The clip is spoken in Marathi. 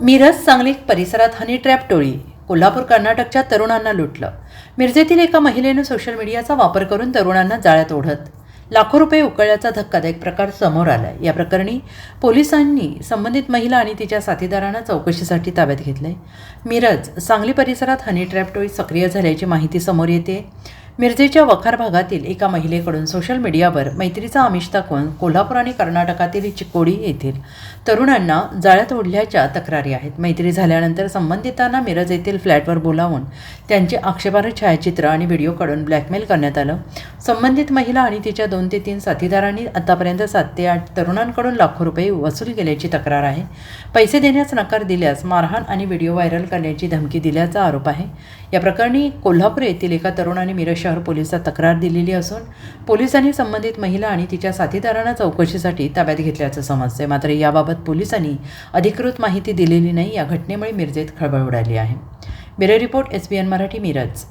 मिरज सांगली परिसरात हनी ट्रॅप टोळी. कोल्हापूर कर्नाटकच्या तरुणांना लुटलं. मिरजेतील एका महिलेनं सोशल मीडियाचा वापर करून तरुणांना जाळ्यात ओढत लाखो रुपये उकळल्याचा धक्कादायक प्रकार समोर आलाय. या प्रकरणी पोलिसांनी संबंधित महिला आणि तिच्या साथीदारांना चौकशीसाठी ताब्यात घेतलंय. मिरज सांगली परिसरात हनी ट्रॅप टोळी सक्रिय झाल्याची माहिती समोर येते. मिरजेच्या वखार भागातील एका महिलेकडून सोशल मीडियावर मैत्रीचा आमिष दाखवून कोल्हापूर आणि कर्नाटकातील चिकोडी येथील तरुणांना जाळ्यात ओढल्याच्या तक्रारी आहेत. मैत्री झाल्यानंतर संबंधितांना मिरज येथील फ्लॅटवर बोलावून त्यांचे आक्षेपार्ह छायाचित्र आणि व्हिडिओ काढून ब्लॅकमेल करण्यात आलं. संबंधित महिला आणि तिच्या दोन ते तीन साथीदारांनी आतापर्यंत सात ते आठ तरुणांकडून लाखो रुपये वसूल केल्याची तक्रार आहे. पैसे देण्यास नकार दिल्यास मारहाण आणि व्हिडिओ व्हायरल करण्याची धमकी दिल्याचा आरोप आहे. या प्रकरणी कोल्हापूर येथील एका तरुणाने मिरज शहर पोलिसात तक्रार दिलेली असून पोलिसांनी संबंधित महिला आणि तिच्या साथीदारांना चौकशीसाठी ताब्यात घेतल्याचं समजते मात्र याबाबत पोलिसांनी अधिकृत माहिती दिलेली नाही. या घटनेमुळे मिरजेत खळबळ उडाली आहे. Bureau report S B N Marathi Miraj.